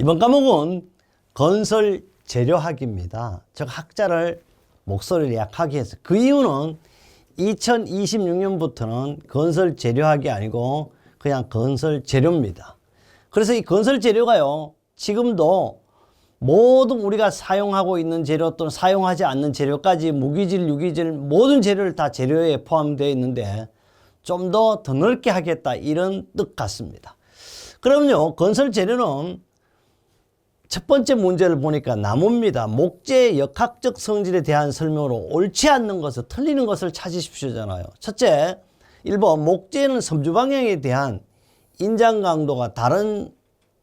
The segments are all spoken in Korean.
이번 과목은 건설 재료학입니다. 즉 학자를 목소리를 약하게 해서 그 이유는 2026년부터는 건설 재료학이 아니고 그냥 건설 재료입니다. 그래서 이 건설 재료가요. 지금도 모든 우리가 사용하고 있는 재료 또는 사용하지 않는 재료까지 무기질, 유기질 모든 재료를 다 재료에 포함되어 있는데 좀 더더 넓게 하겠다 이런 뜻 같습니다. 그럼요. 건설 재료는 첫 번째 문제를 보니까 나무입니다. 목재의 역학적 성질에 대한 설명으로 옳지 않는 것을 틀리는 것을 찾으십시오잖아요. 첫째, 1번 목재는 섬유 방향에 대한 인장 강도가 다른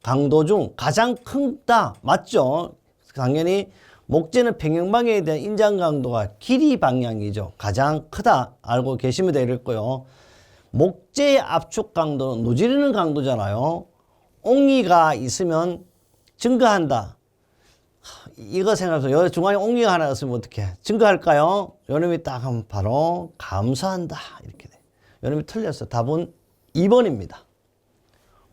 강도 중 가장 크다. 맞죠? 당연히 목재는 평형 방향에 대한 인장 강도가 길이 방향이죠. 가장 크다. 알고 계시면 되겠고요. 목재의 압축 강도는 누지르는 강도잖아요. 옹이가 있으면 증가한다. 하, 이거 생각해서 여기 중간에 옹이가 하나 있으면 어떻게 증가할까요? 요놈이 딱 하면 바로 감소한다. 이렇게 돼. 요놈이 틀렸어. 답은 2번입니다.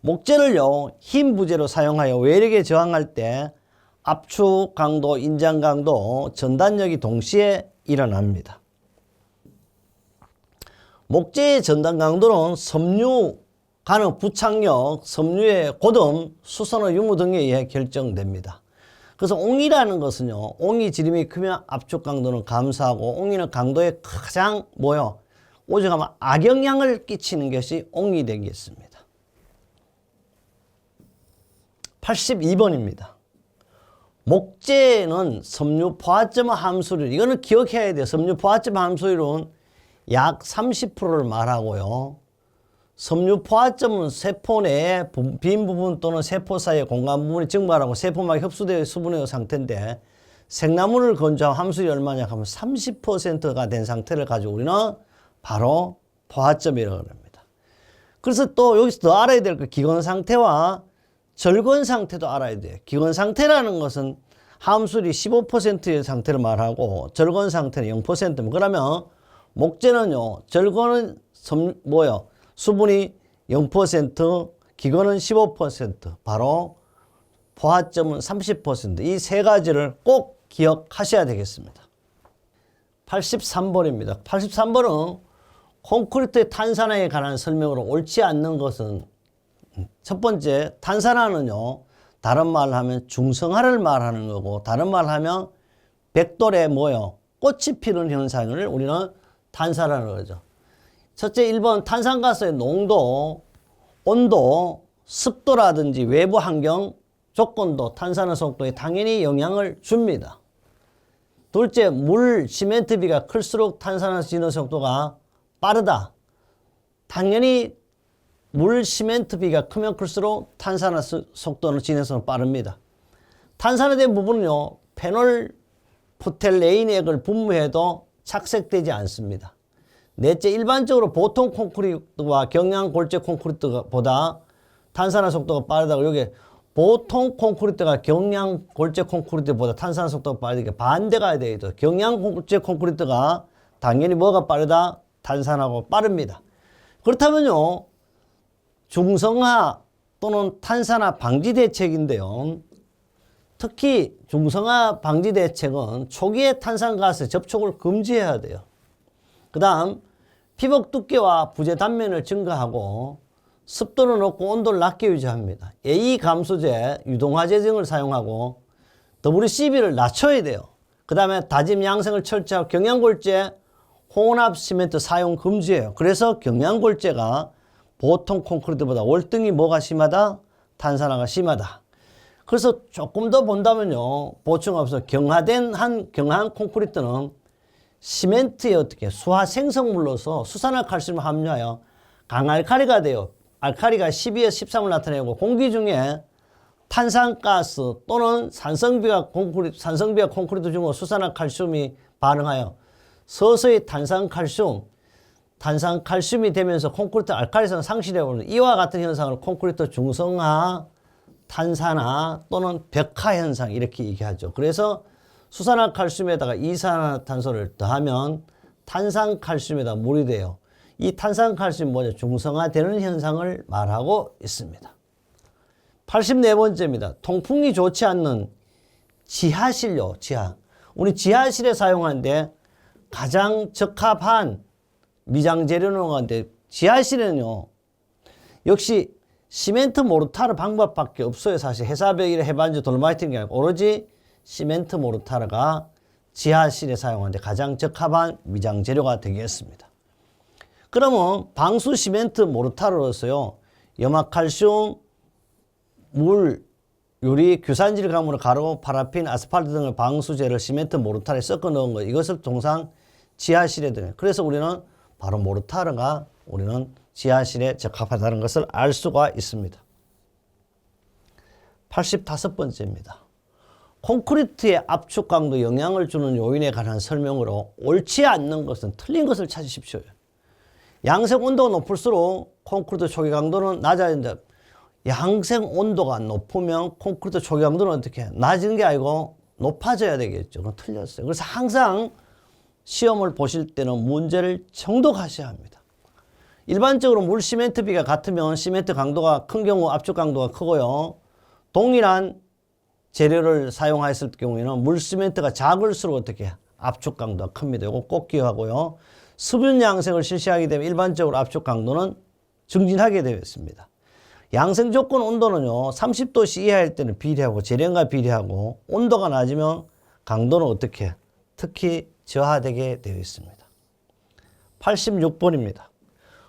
목재를요, 흰 부재로 사용하여 외력에 저항할 때 압축 강도, 인장 강도, 전단력이 동시에 일어납니다. 목재의 전단 강도는 섬유 가능 부착력, 섬유의 고름, 수선의 유무 등에 의해 결정됩니다. 그래서 옹이라는 것은요, 옹이 지름이 크면 압축 강도는 감소하고 옹이는 강도에 가장 뭐요? 오죽하면 악영향을 끼치는 것이 옹이 되겠습니다. 82번입니다. 목재는 섬유 포화점 함수를 이거는 기억해야 돼요. 섬유 포화점 함수율은 약 30%를 말하고요. 섬유 포화점은 세포 내에 부- 빈 부분 또는 세포 사이의 공간 부분이 증발하고 세포막에 흡수되어 수분의 상태인데 생나무를 건조한 함수율이 얼마냐 하면 30%가 된 상태를 가지고 우리는 바로 포화점이라고 합니다. 그래서 또 여기서 더 알아야 될 거 기건 상태와 절건 상태도 알아야 돼요. 기건 상태라는 것은 함수율이 15%의 상태를 말하고 절건 상태는 0%입니다. 그러면 목재는요, 절건은 섬, 뭐요? 수분이 0%, 기건은 15%, 바로 포화점은 30%. 이 세 가지를 꼭 기억하셔야 되겠습니다. 83번입니다. 83번은 콘크리트의 탄산화에 관한 설명으로 옳지 않는 것은 첫 번째, 탄산화는요, 다른 말로 하면 중성화를 말하는 거고, 다른 말로 하면 백돌에 뭐요? 꽃이 피는 현상을 우리는 탄산화라는 거죠. 첫째, 1번 탄산가스의 농도, 온도, 습도라든지 외부 환경, 조건도 탄산화 속도에 당연히 영향을 줍니다. 둘째, 물, 시멘트비가 클수록 탄산화 진화 속도가 빠르다. 당연히 물 시멘트비가 크면 클수록 탄산화 수- 속도는 진행성은 빠릅니다. 탄산화된 부분은요, 페놀 포텔레인액을 분무해도 착색되지 않습니다. 넷째, 일반적으로 보통 콘크리트와 경량 골재 콘크리트보다 탄산화 속도가 빠르다고 여기 보통 콘크리트가 경량 골재 콘크리트보다 탄산화 속도가 빠르니까 반대가 되죠. 경량 골재 콘크리트가 당연히 뭐가 빠르다? 탄산하고 빠릅니다. 그렇다면요, 중성화 또는 탄산화 방지 대책인데요. 특히 중성화 방지 대책은 초기에 탄산가스 접촉을 금지해야 돼요. 그 다음 피복 두께와 부재 단면을 증가하고 습도를 높고 온도를 낮게 유지합니다. A 감소제, 유동화제 등을 사용하고 WCB를 낮춰야 돼요. 그 다음에 다짐 양생을 철저하고 경량골재, 혼합 시멘트 사용 금지예요. 그래서 경량골재가 보통 콘크리트보다 월등히 뭐가 심하다? 탄산화가 심하다. 그래서 조금 더 본다면요. 보충합서 경화된 한 경화한 콘크리트는 시멘트에 어떻게 수화 생성물로서 수산화 칼슘을 함유하여 강알칼리가 돼요. 알칼리가 12에서 13을 나타내고 공기 중에 탄산가스 또는 산성비가 콘크리트, 산성비가 콘크리트 중으로 수산화 칼슘이 반응하여 서서히 탄산칼슘, 탄산칼슘이 되면서 콘크리트 알칼리성 상실해오는 이와 같은 현상을 콘크리트 중성화, 탄산화 또는 벽화 현상 이렇게 얘기하죠. 그래서 수산화칼슘에다가 이산화탄소를 더하면 탄산칼슘에다 물이 돼요. 이 탄산칼슘 뭐냐 중성화되는 현상을 말하고 있습니다. 84번째입니다. 통풍이 좋지 않는 지하실요, 지하. 우리 지하실에 사용하는데 가장 적합한 미장 재료는 건데 지하실에는요. 역시 시멘트 모르타르 방법밖에 없어요. 사실 해사벽이나 해반지 돌마이트인 게 아니고 오로지 시멘트 모르타르가 지하실에 사용하는데 가장 적합한 미장 재료가 되겠습니다. 그러면 방수 시멘트 모르타르로서요. 염화칼슘, 물, 유리, 규산질 가물을 가루, 파라핀, 아스팔트 등을 방수제를 시멘트 모르타르에 섞어 넣은 거 이것을 통상 지하실에 등 그래서 우리는 바로 모르타르가 우리는 지하실에 적합하다는 것을 알 수가 있습니다. 85번째입니다. 콘크리트의 압축 강도 영향을 주는 요인에 관한 설명으로 옳지 않는 것은 틀린 것을 찾으십시오. 양생 온도가 높을수록 콘크리트 초기 강도는 낮아진다. 양생 온도가 높으면 콘크리트 초기 강도는 어떻게 해? 낮은 게 아니고 높아져야 되겠죠. 그건 틀렸어요. 그래서 항상 시험을 보실 때는 문제를 정독하셔야 합니다. 일반적으로 물 시멘트 비가 같으면 시멘트 강도가 큰 경우 압축 강도가 크고요. 동일한 재료를 사용했을 경우에는 물 시멘트가 작을수록 어떻게 압축 강도가 큽니다. 이거 꼭 기억하고요. 수분 양생을 실시하게 되면 일반적으로 압축 강도는 증진하게 되어 있습니다. 양생 조건 온도는요. 30도씨 이하일 때는 비례하고 재량과 비례하고 온도가 낮으면 강도는 어떻게 특히 저하되게 되어 있습니다. 86번입니다.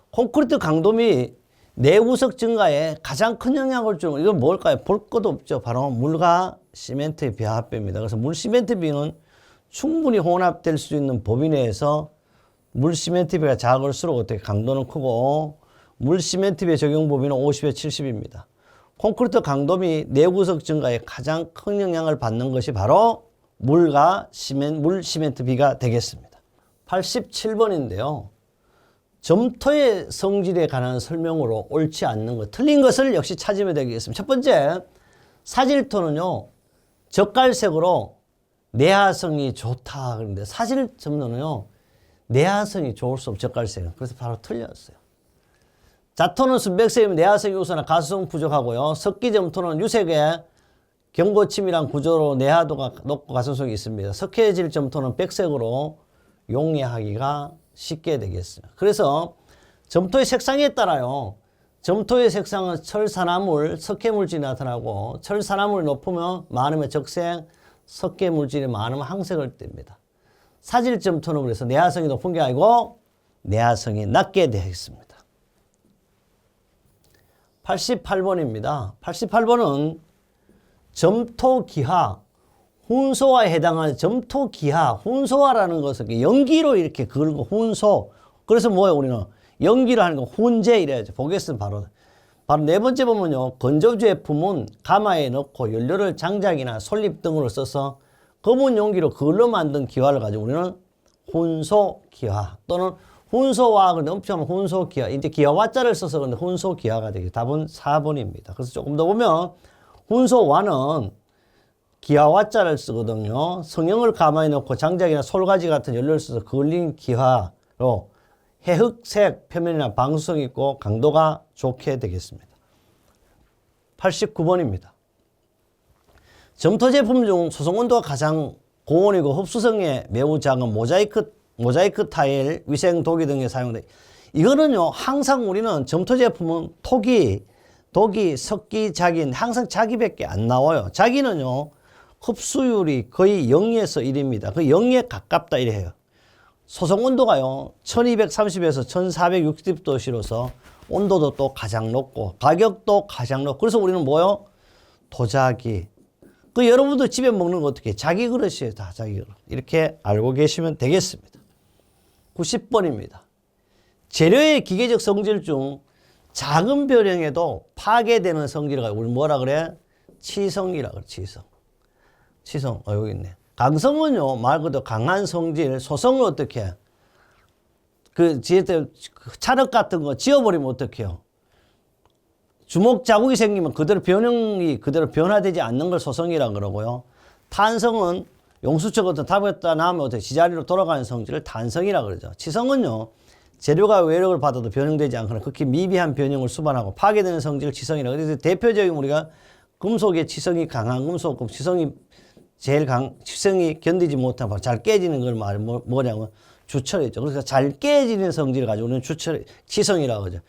콘크리트 강도 및 내구석 증가에 가장 큰 영향을 주는 이건 뭘까요? 볼 것도 없죠. 바로 물과 시멘트의 비합배입니다. 그래서 물 시멘트 비는 충분히 혼합될 수 있는 범위 내에서 물 시멘트 비가 작을수록 어떻게 강도는 크고 물 시멘트 비의 적용 범위는 50에 70입니다. 콘크리트 강도 및 내구석 증가에 가장 큰 영향을 받는 것이 바로 물과 시멘, 물 시멘트 비가 되겠습니다. 87번인데요. 점토의 성질에 관한 설명으로 옳지 않는 것, 틀린 것을 역시 찾으면 되겠습니다. 첫 번째, 사질토는요, 젓갈색으로 내화성이 좋다. 그런데 사질 점토는요, 내화성이 좋을 수 없죠, 젓갈색은. 그래서 바로 틀렸어요. 자토는 순백색이면 내화성 요소나 가수성 부족하고요. 석기점토는 유색의 경고침이란 구조로 내화도가 높고 가수성이 있습니다. 석회질 점토는 백색으로 용이하기가 쉽게 되겠습니다. 그래서 점토의 색상에 따라요. 점토의 색상은 철산화물, 석회물질이 나타나고 철산화물이 높으면 많으면 적색, 석회물질이 많으면 항색을 띱니다. 사질 점토는 그래서 내화성이 높은 게 아니고 내화성이 낮게 되어 있습니다. 88번입니다. 88번은 점토기하, 훈소화에 해당하는 점토 기하, 훈소화라는 것을 연기로 이렇게 걸고 훈소. 그래서 뭐예요, 우리는? 연기를 하는 거 훈제 이래야죠. 보겠습니다, 바로. 바로 네 번째 보면요. 건조 제품은 가마에 넣고 연료를 장작이나 솔잎 등으로 써서 검은 용기로 그걸로 만든 기화를 가지고 우리는 훈소기화 또는 훈소화학을 넘치면 훈소기화. 이제 기화화자를 써서 그런데 훈소기화가 되겠죠. 답은 4번입니다. 그래서 조금 더 보면 훈소화는 기화화자를 쓰거든요. 성형을 가만히 놓고 장작이나 솔가지 같은 연료를 써서 그을린 기화로 해흑색 표면이나 방수성 있고 강도가 좋게 되겠습니다. 89번입니다. 점토 제품 중 소송 온도가 가장 고온이고 흡수성에 매우 작은 모자이크 모자이크 타일, 위생 도기 등에 사용돼. 이거는요 항상 우리는 점토 제품은 토기, 독이, 석기, 자기 항상 자기밖에 안 나와요. 자기는요 흡수율이 거의 0에서 1입니다. 그 0에 가깝다 이래요. 소송 온도가요 1230에서 1460도씨로서 온도도 또 가장 높고 가격도 가장 높고 그래서 우리는 뭐요? 도자기. 그 여러분들 집에 먹는 거 어떻게 자기 그릇이에요 다 자기 그릇. 이렇게 알고 계시면 되겠습니다. 90번입니다. 재료의 기계적 성질 중 작은 변형에도 파괴되는 성질을 우리 뭐라 그래? 치성이라 그래, 치성. 치성, 어, 여기 있네. 강성은요, 말 그대로 강한 성질, 소성을 어떻게 해? 그, 지에 때 차력 같은 거 지워버리면 어떡해요? 주먹 자국이 생기면 그대로 변형이 그대로 변화되지 않는 걸 소성이라 그러고요. 탄성은 같은 탑에다 나면 어떻게 지자리로 돌아가는 성질을 탄성이라 그러죠. 치성은요, 재료가 외력을 받아도 변형되지 않거나 극히 미비한 변형을 수반하고 파괴되는 성질을 치성이라 그래서 대표적인 우리가 금속의 치성이 강한 금속, 치성이 제일 강, 치성이 견디지 못하고 잘 깨지는 걸 말, 뭐, 뭐냐면 주철이죠. 그래서 잘 깨지는 성질을 가지고 우리는 주철, 치성이라고 하죠.